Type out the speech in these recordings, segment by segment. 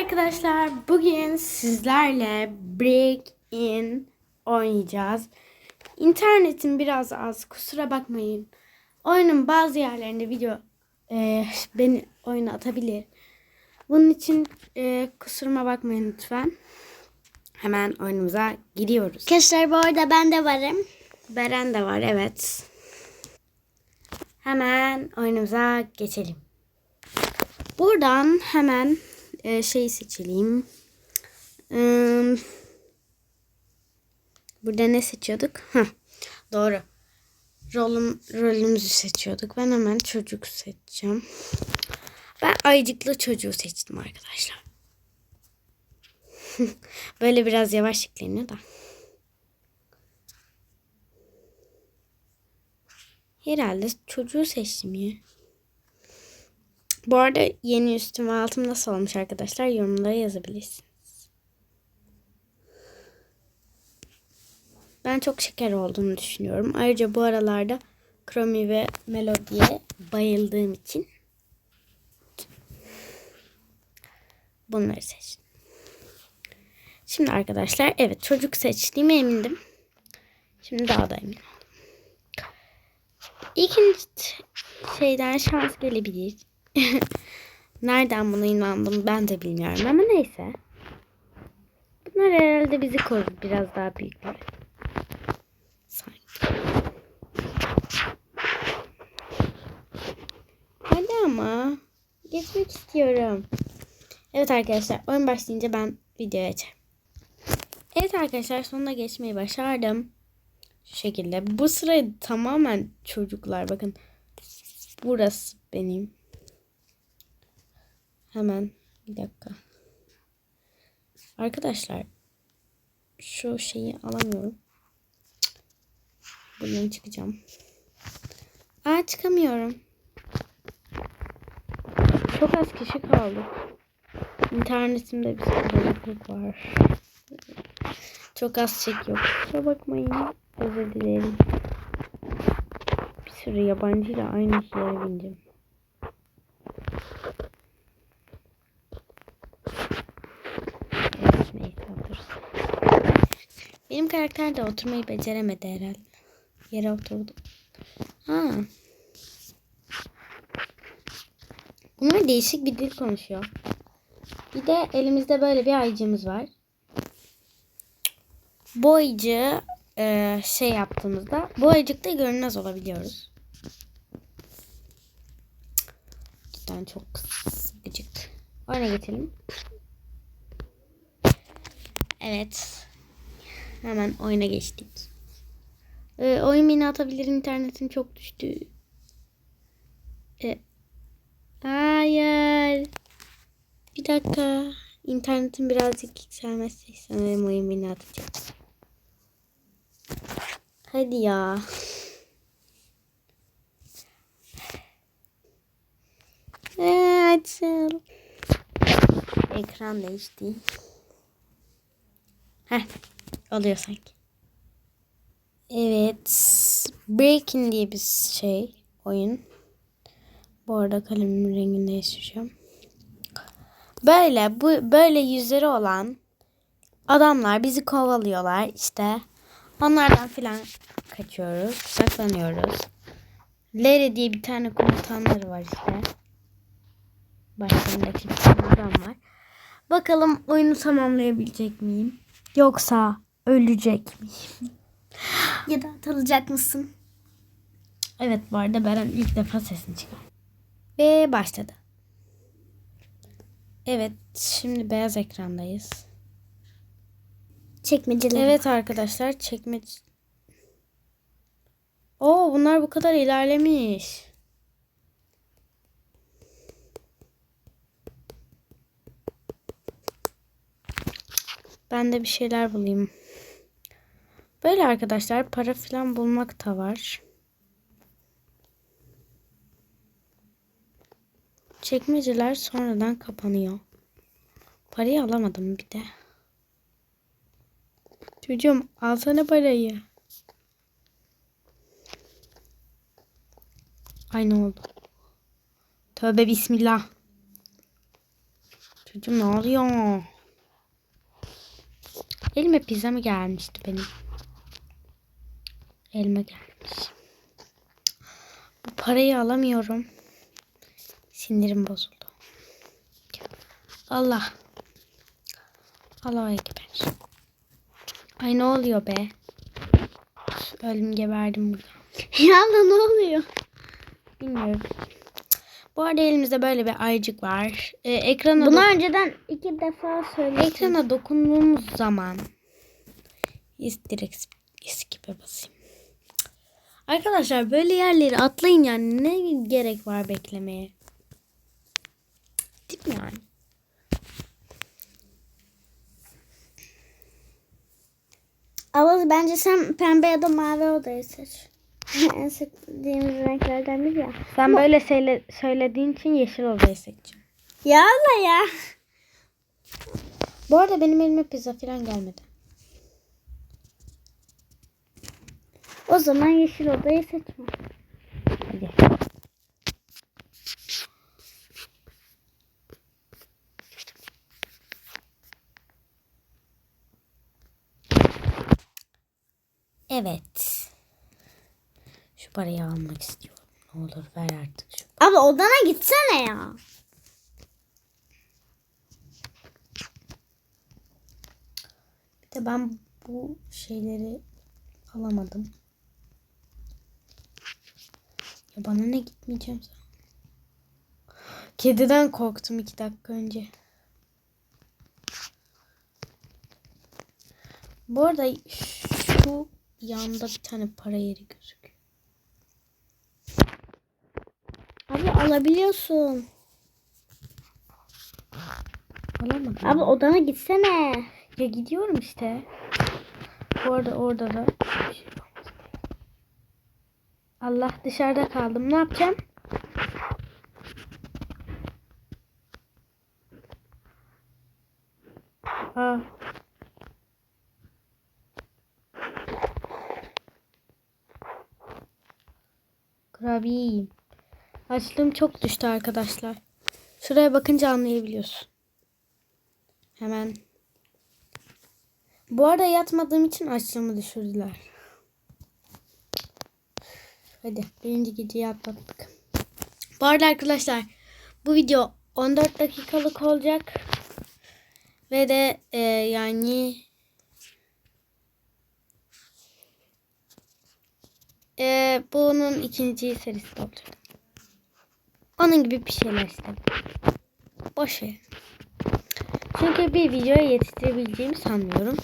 arkadaşlar. Bugün sizlerle Break In oynayacağız. İnternetim biraz az. Kusura bakmayın. Oyunun bazı yerlerinde video e, beni oyuna atabilir. Bunun için e, kusuruma bakmayın lütfen. Hemen oyunumuza giriyoruz. Arkadaşlar bu arada ben de varım. Beren de var evet. Hemen oyunumuza geçelim. Buradan hemen e, şeyi seçelim. Hmm, burada ne seçiyorduk? Heh, doğru. Rolüm, rolümüzü seçiyorduk. Ben hemen çocuk seçeceğim. Ben ayıcıklı çocuğu seçtim arkadaşlar. Böyle biraz yavaş yükleniyor da. Herhalde çocuğu seçtim ya. Bu arada yeni üstüm ve altım nasıl olmuş arkadaşlar yorumlara yazabilirsiniz. Ben çok şeker olduğunu düşünüyorum. Ayrıca bu aralarda Kromi ve Melody'ye bayıldığım için bunları seçtim. Şimdi arkadaşlar evet çocuk seçtiğime emindim. Şimdi daha da emin oldum. İkinci şeyden şans gelebilir. Nereden buna inandım ben de bilmiyorum ama neyse. Bunlar herhalde bizi korur biraz daha büyükler. Sanki. Hadi ama. Geçmek istiyorum. Evet arkadaşlar oyun başlayınca ben videoya açarım. Evet arkadaşlar sonunda geçmeyi başardım. Şu şekilde. Bu sıra tamamen çocuklar. Bakın. Burası benim. Hemen bir dakika. Arkadaşlar şu şeyi alamıyorum. Buradan çıkacağım. Aa çıkamıyorum. Çok az kişi kaldı. İnternetimde bir sıkıntılık var. Çok az çekiyor. Kusura bakmayın. Özür dilerim. Bir sürü yabancıyla aynı yere bineceğim. Evet, neyse otursun. Benim karakter de oturmayı beceremedi herhalde. Yere oturdu. Ha. Bunlar değişik bir dil konuşuyor. Bir de elimizde böyle bir ayıcımız var. Bu ayıcı e, şey yaptığımızda bu ayıcıkta görünmez olabiliyoruz. Cidden çok gıcık. Oyuna geçelim. Evet. Hemen oyuna geçtik. Ee, oyun beni atabilir internetim çok düştü. Ee, hayır. Bir dakika. İnternetim birazcık yükselmezse sanırım oyun beni atacak. Hadi ya. Açıl. Ekran değişti. Heh. Oluyor sanki. Evet. Breaking diye bir şey. Oyun. Bu arada kalemimin rengini değiştireceğim. Böyle bu böyle yüzleri olan adamlar bizi kovalıyorlar işte. Onlardan filan kaçıyoruz. Saklanıyoruz. Larry diye bir tane komutanları var işte. Başlarındaki bir adam var. Bakalım oyunu tamamlayabilecek miyim? Yoksa ölecek miyim? ya da atılacak mısın? Evet bu arada Beren ilk defa sesini çıkar. Ve başladı. Evet şimdi beyaz ekrandayız. Çekmeceler. Evet arkadaşlar çekmece. Oo bunlar bu kadar ilerlemiş. Ben de bir şeyler bulayım. Böyle arkadaşlar para falan bulmak da var. Çekmeceler sonradan kapanıyor. Parayı alamadım bir de. Çocuğum alsana parayı. Ay ne oldu? Tövbe bismillah. Çocuğum ne oluyor? Elime pizza mı gelmişti benim? Elime gelmiş. Bu parayı alamıyorum. Sinirim bozuldu. Allah. Allah'a ekber. Ay ne oluyor be? Öldüm geberdim burada. Ya da ne oluyor? Bilmiyorum. Bu arada elimizde böyle bir ayıcık var. Ee, ekrana, Bunu önceden iki defa söyledim. ekrana dokunduğumuz zaman direkt skip'e basayım. Arkadaşlar böyle yerleri atlayın yani ne gerek var beklemeye? Değil mi yani? Avaz bence sen pembe ya da mavi odayı seç. en sevdiğimiz renklerden biri ya. Sen böyle söyle, söylediğin için yeşil odayı seçeceğim. Ya da ya. Bu arada benim elime pizza falan gelmedi. O zaman yeşil odayı seçme. Hadi. Evet. Şu parayı almak istiyorum. Ne olur ver artık şu. Abi odana gitsene ya. Bir de ben bu şeyleri alamadım. Ya bana ne gitmeyeceğim sana. Kediden korktum iki dakika önce. Bu arada şu yanda bir tane para yeri gözüküyor. Abi alabiliyorsun. Alamadım. Abi odana gitsene. Ya gidiyorum işte. Bu arada orada da. Allah dışarıda kaldım. Ne yapacağım? Aa. Kurabiye yiyeyim. Açlığım çok düştü arkadaşlar. Şuraya bakınca anlayabiliyorsun. Hemen bu arada yatmadığım için açlığımı düşürdüler. Hadi birinci geceyi atlattık. Bu arada arkadaşlar bu video 14 dakikalık olacak. Ve de e, yani e, bunun ikinci serisi olacak. Onun gibi bir şeyler işte. Boş ver. Çünkü bir videoya yetiştirebileceğimi sanmıyorum.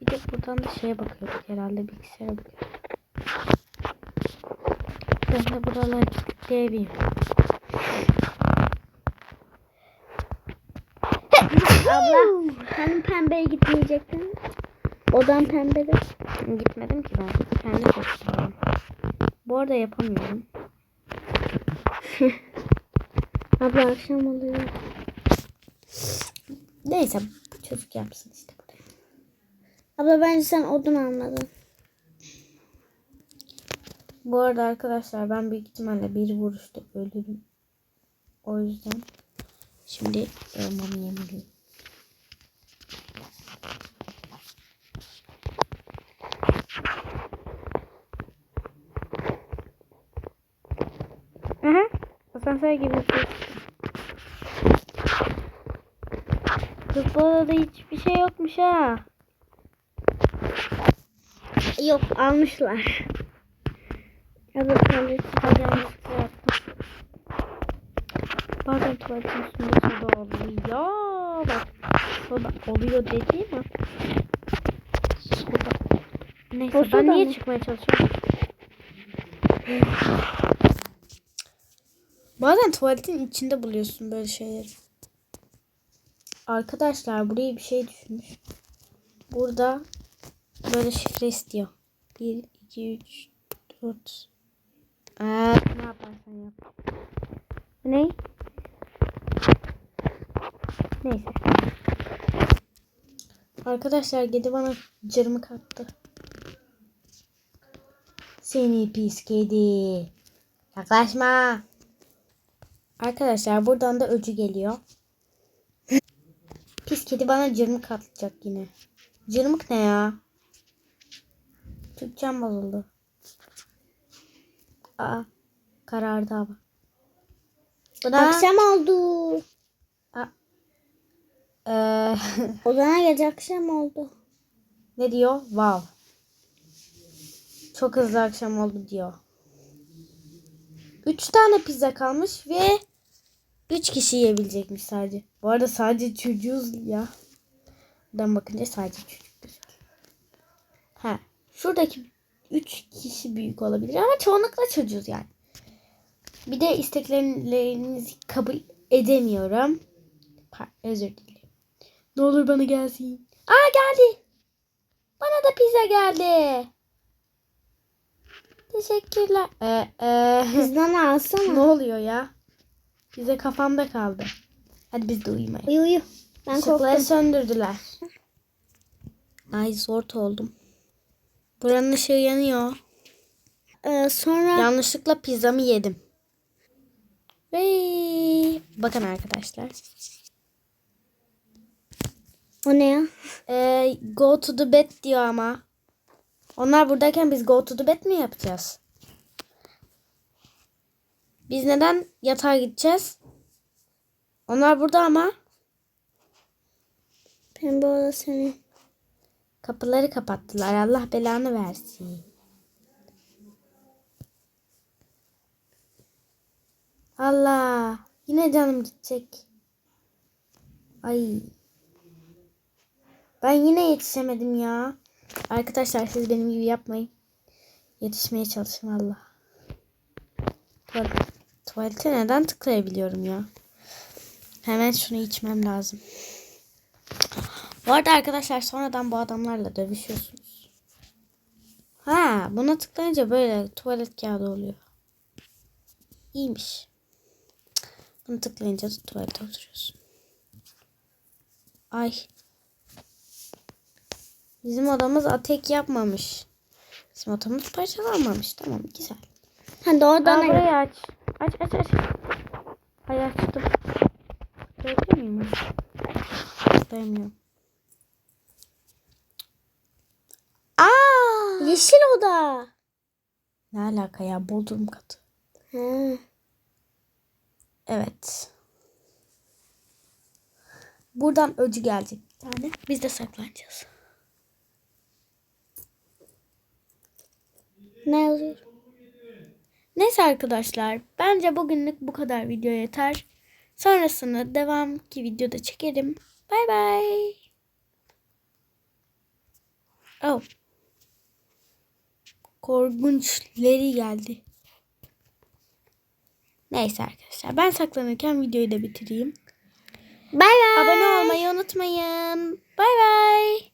Bir de buradan da şeye bakıyorduk herhalde bilgisayara bakıyorduk. Ben de buraları kilitleyebileyim. Abla hani pembeye gitmeyecektin. Odan pembede. Gitmedim ki ben. Kendi seçtim. Bu arada yapamıyorum. Abla akşam oluyor. Neyse çocuk yapsın işte. Abla bence sen odun almadın. Bu arada arkadaşlar ben büyük ihtimalle bir vuruşta ölürüm. O yüzden şimdi elmamı yemeliyim. Aha, asansör gibi bir şey. Bu arada hiçbir şey yokmuş ha. Yok almışlar. Abla tuvalet. Hadi yanlışlıkla yaptım. Bazen tuvaletin üstünde soda oluyor. Bak soda oluyor dedi mi? Soda. Neyse O ben niye mı? çıkmaya çalışıyorum? Bazen tuvaletin içinde buluyorsun böyle şeyleri. Arkadaşlar buraya bir şey düşmüş. Burada böyle şifre istiyor. 1, 2, 3, 4. Ee, ne yaparsan yap. Ne? Neyse. Arkadaşlar kedi bana cırmı kattı. Seni pis kedi. Yaklaşma. Arkadaşlar buradan da öcü geliyor. Pis kedi bana cırmık atacak yine. Cırmık ne ya? Türkçem bozuldu. Aa, karardı hava. Bu da Akşam oldu. Eee, Odana gece akşam oldu. ne diyor? Wow. Çok hızlı akşam oldu diyor. Üç tane pizza kalmış ve üç kişi yiyebilecekmiş sadece. Bu arada sadece çocuğuz ya. Buradan bakınca sadece çocuk gözüküyor. Ha, şuradaki üç kişi büyük olabilir ama çoğunlukla çocuğuz yani. Bir de isteklerinizi kabul edemiyorum. Özür dilerim. Ne olur bana gelsin. Aa geldi. Bana da pizza geldi. Teşekkürler. Ee, ee, Bizden ne alsana. oluyor ya? Bize kafamda kaldı. Hadi biz de uyumayın. Uyu uyu. Ben Işıkları korktum. söndürdüler. Ay zor oldum. Buranın ışığı yanıyor. Ee, sonra Yanlışlıkla pizzamı yedim. Ve bakın arkadaşlar. o ne ya? Ee, go to the bed diyor ama. Onlar buradayken biz go to the bed mi yapacağız? Biz neden yatağa gideceğiz? Onlar burada ama Pembe oda senin. Kapıları kapattılar. Allah belanı versin. Allah. Yine canım gidecek. Ay. Ben yine yetişemedim ya. Arkadaşlar siz benim gibi yapmayın. Yetişmeye çalışın Allah. Tuvalet, tuvalete neden tıklayabiliyorum ya? Hemen şunu içmem lazım. Bu arada arkadaşlar sonradan bu adamlarla dövüşüyorsunuz. Ha, buna tıklayınca böyle tuvalet kağıdı oluyor. İyiymiş. Bunu tıklayınca da tuvalete oturuyorsun. Ay. Bizim odamız atek yapmamış. Bizim odamız parçalanmamış. Tamam güzel. Hadi Aa, odana git. burayı aç. Aç aç aç. Hay açtım. Görebilir miyim? Tıklayamıyorum. Aa! Yeşil oda. Ne alaka ya? Bodrum katı. Ha. Evet. Buradan öcü gelecek bir tane. Biz de saklanacağız. Ne yazıyor? Neyse arkadaşlar. Bence bugünlük bu kadar video yeter. Sonrasını devam ki videoda çekerim. Bay bay. Oh. Korkunçleri geldi. Neyse arkadaşlar. Ben saklanırken videoyu da bitireyim. Bay bay. Abone olmayı unutmayın. Bay bay.